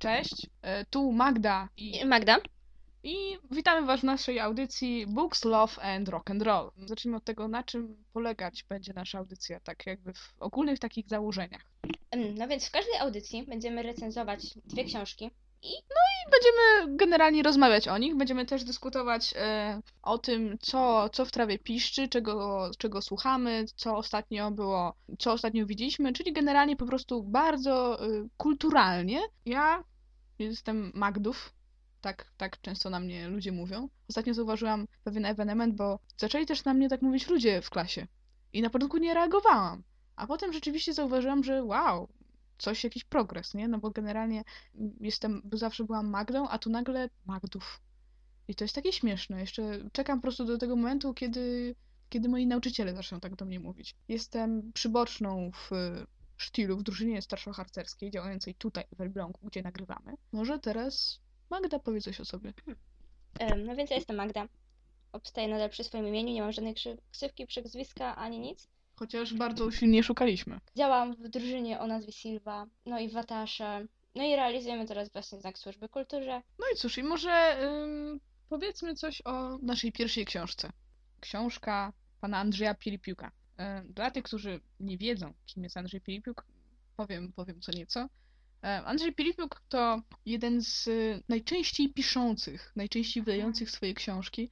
Cześć, e, tu Magda i, Magda. i witamy Was w naszej audycji Books, Love and Rock and Roll. Zacznijmy od tego, na czym polegać będzie nasza audycja, tak jakby w ogólnych takich założeniach. No więc w każdej audycji będziemy recenzować dwie książki. I będziemy generalnie rozmawiać o nich, będziemy też dyskutować e, o tym, co, co w trawie piszczy, czego, czego słuchamy, co ostatnio było, co ostatnio widzieliśmy, czyli generalnie po prostu bardzo e, kulturalnie. Ja jestem Magdów, tak, tak często na mnie ludzie mówią. Ostatnio zauważyłam pewien ewenement, bo zaczęli też na mnie tak mówić ludzie w klasie. I na początku nie reagowałam. A potem rzeczywiście zauważyłam, że wow, coś, jakiś progres, nie? No bo generalnie jestem, bo zawsze byłam Magdą, a tu nagle Magdów. I to jest takie śmieszne. Jeszcze czekam po prostu do tego momentu, kiedy, kiedy moi nauczyciele zaczną tak do mnie mówić. Jestem przyboczną w sztylu, w drużynie starszoharcerskiej działającej tutaj w Elblągu, gdzie nagrywamy. Może teraz Magda powie coś o sobie. Em, No więc ja jestem Magda. Obstaję nadal przy swoim imieniu, nie mam żadnej krzy- ksywki, przezwiska ani nic. Chociaż bardzo usilnie szukaliśmy. Działam w drużynie o nazwie Silva, no i Watasze. No i realizujemy teraz właśnie znak służby kulturze. No i cóż, i może ym, powiedzmy coś o naszej pierwszej książce. Książka pana Andrzeja Pilipiuka. Ym, Dla tych, którzy nie wiedzą, kim jest Andrzej Pilipiuk, powiem, powiem co nieco. Ym, Andrzej Pilipiuk to jeden z y, najczęściej piszących, najczęściej wydających swoje książki,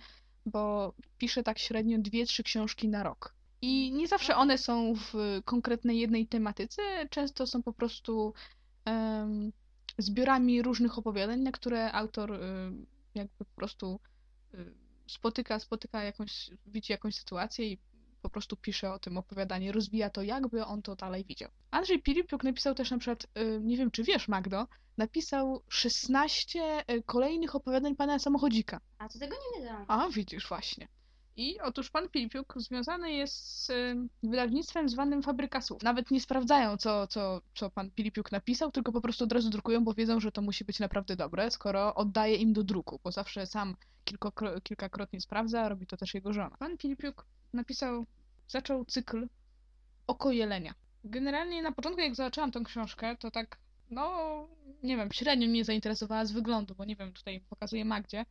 bo pisze tak średnio dwie, trzy książki na rok. I nie zawsze one są w konkretnej jednej tematyce, często są po prostu em, zbiorami różnych opowiadań, na które autor y, jakby po prostu y, spotyka, spotyka jakąś, widzi jakąś sytuację i po prostu pisze o tym opowiadanie, rozwija to, jakby on to dalej widział. Andrzej Pilipiuk napisał też na przykład, y, nie wiem czy wiesz Magdo, napisał 16 y, kolejnych opowiadań pana samochodzika. A to tego nie wiedziałam. A, widzisz właśnie. I otóż pan Pilipiuk związany jest z y, wydawnictwem zwanym Fabryka Słów. Nawet nie sprawdzają, co, co, co pan Pilipiuk napisał, tylko po prostu od razu drukują, bo wiedzą, że to musi być naprawdę dobre, skoro oddaje im do druku, bo zawsze sam kilkokro- kilkakrotnie sprawdza, robi to też jego żona. Pan Pilipiuk napisał, zaczął cykl Oko Jelenia. Generalnie na początku, jak zobaczyłam tą książkę, to tak, no, nie wiem, średnio mnie zainteresowała z wyglądu, bo nie wiem, tutaj pokazuję Magdzie.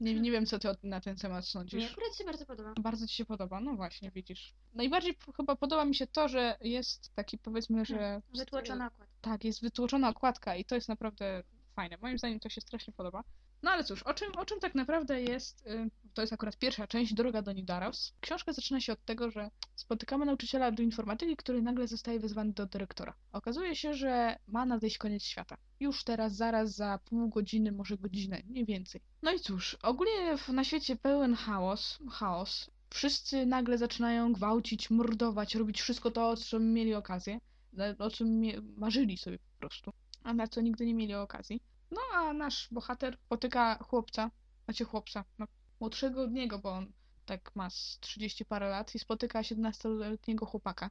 Nie, nie wiem, co ty na ten temat sądzisz. akurat się bardzo podoba. Bardzo ci się podoba, no właśnie, widzisz. Najbardziej p- chyba podoba mi się to, że jest taki powiedzmy, że Wytłoczony okład. tak, jest wytłoczona okładka i to jest naprawdę fajne. Moim zdaniem to się strasznie podoba. No ale cóż, o czym, o czym tak naprawdę jest, y, to jest akurat pierwsza część, Droga do Nidaros. Książka zaczyna się od tego, że spotykamy nauczyciela do informatyki, który nagle zostaje wezwany do dyrektora. Okazuje się, że ma nadejść koniec świata. Już teraz, zaraz, za pół godziny, może godzinę, nie więcej. No i cóż, ogólnie na świecie pełen chaos, chaos. Wszyscy nagle zaczynają gwałcić, mordować, robić wszystko to, o czym mieli okazję, na- o czym marzyli sobie po prostu, a na co nigdy nie mieli okazji. No a nasz bohater spotyka chłopca, znaczy chłopca, no, młodszego od niego, bo on tak ma z 30 parę lat i spotyka 17-letniego chłopaka,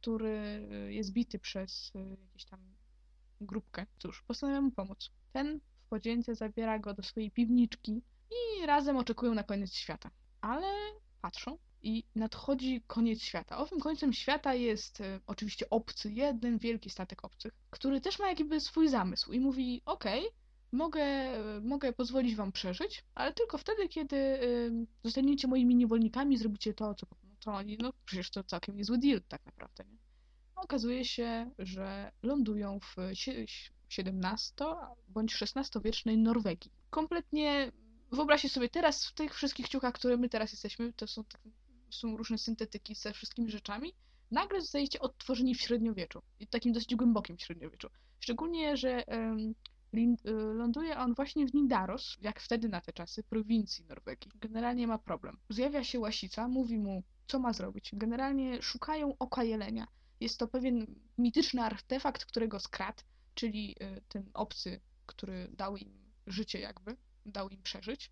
który y, jest bity przez y, jakieś tam grupkę. Cóż, postanawia mu pomóc. Ten w podzięce zabiera go do swojej piwniczki i razem oczekują na koniec świata. Ale patrzą i nadchodzi koniec świata. Owym końcem świata jest e, oczywiście obcy, jeden wielki statek obcych, który też ma jakby swój zamysł i mówi: Okej, mogę, mogę pozwolić wam przeżyć, ale tylko wtedy, kiedy zostaniecie moimi niewolnikami, zrobicie to, co oni, no przecież to całkiem niezły deal tak naprawdę, nie? Okazuje się, że lądują w XVII bądź XVI-wiecznej Norwegii. Kompletnie wyobraźcie sobie teraz w tych wszystkich ciuchach, które my teraz jesteśmy, to są, tak- są różne syntetyki ze wszystkimi rzeczami, nagle zostajecie odtworzeni w średniowieczu. I takim dosyć głębokim średniowieczu. Szczególnie, że ląduje on właśnie w Nidaros, jak wtedy na te czasy, prowincji Norwegii. Generalnie ma problem. Zjawia się łasica, mówi mu, co ma zrobić. Generalnie szukają oka jelenia. Jest to pewien mityczny artefakt, którego skradł, czyli y, ten obcy, który dał im życie jakby, dał im przeżyć.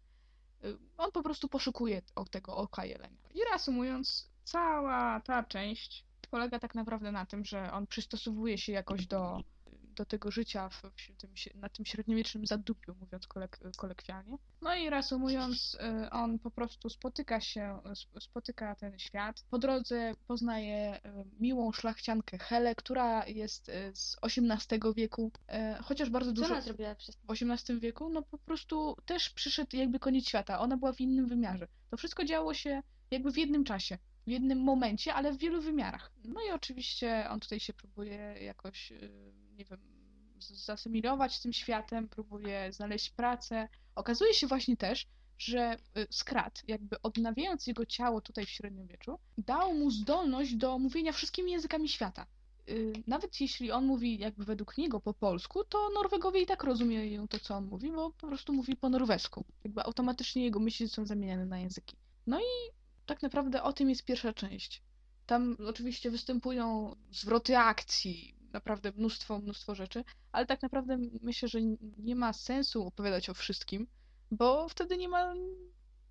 Y, On po prostu poszukuje tego oka jelenia. I reasumując, cała ta część polega tak naprawdę na tym, że on przystosowuje się jakoś do, do tego życia w, w tym, na tym średniowiecznym zadupiu, mówiąc kolek, kolekwialnie. No i reasumując, y, on po prostu spotyka się, sp- spotyka ten świat. Po drodze poznaje y, miłą szlachciankę Helę, która jest y, z XVIII wieku, chociaż bardzo Co dużo ona zrobiła przez w XVIII wieku, no po prostu też przyszedł jakby koniec świata. Ona była w innym wymiarze. To wszystko działo się jakby w jednym czasie, w jednym momencie, ale w wielu wymiarach. No i oczywiście on tutaj się próbuje jakoś, nie wiem, zasymilować z tym światem, próbuje znaleźć pracę. Okazuje się właśnie też, że y, Skrat, jakby odnawiając jego ciało tutaj w średniowieczu, dał mu zdolność do mówienia wszystkimi językami świata. Y, Nawet jeśli on mówi jakby według niego po polsku, to Norwegowie i tak rozumieją to, co on mówi, bo po prostu mówi po norwesku. Jakby automatycznie jego myśli są zamieniane na języki. No i tak naprawdę o tym jest pierwsza część. Tam oczywiście występują zwroty akcji, naprawdę mnóstwo, mnóstwo rzeczy, ale tak naprawdę myślę, że nie ma sensu opowiadać o wszystkim, bo wtedy nie ma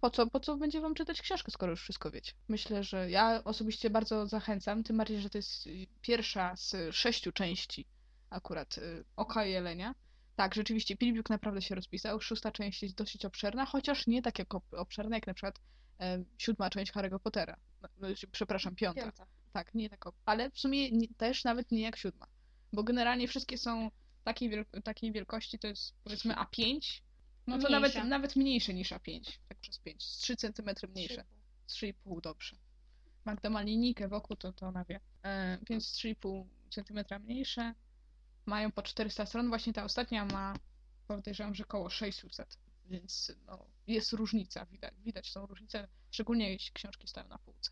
po co, po co będzie wam czytać książkę, skoro już wszystko wiecie. Myślę, że ja osobiście bardzo zachęcam, tym bardziej, że to jest y, pierwsza z sześciu części akurat y, Oka Jelenia. Tak, rzeczywiście Pilbiuk naprawdę się rozpisał. Szósta część jest dosyć obszerna, chociaż nie tak jak ob- obszerna jak na przykład e, siódma część Harry'ego Pottera. No, no, przepraszam, piąta. piąta. Tak, nie tak, ale w sumie nie, też nawet nie jak siódma. Bo generalnie wszystkie są takiej, takiej wielkości, to jest powiedzmy A5, no to nawet, Mniejsza. nawet mniejsze niż A5, tak przez 5, z 3 cm mniejsze. Z 3,5 dobrze. Magda ma linijkę wokół, to, to ona wie. E, więc 3,5 cm mniejsze. Mają po 400 stron. Właśnie ta ostatnia ma, podejrzewam, że koło 600. Więc no, jest różnica, widać, widać tą różnicę, szczególnie jeśli książki stoją na półce.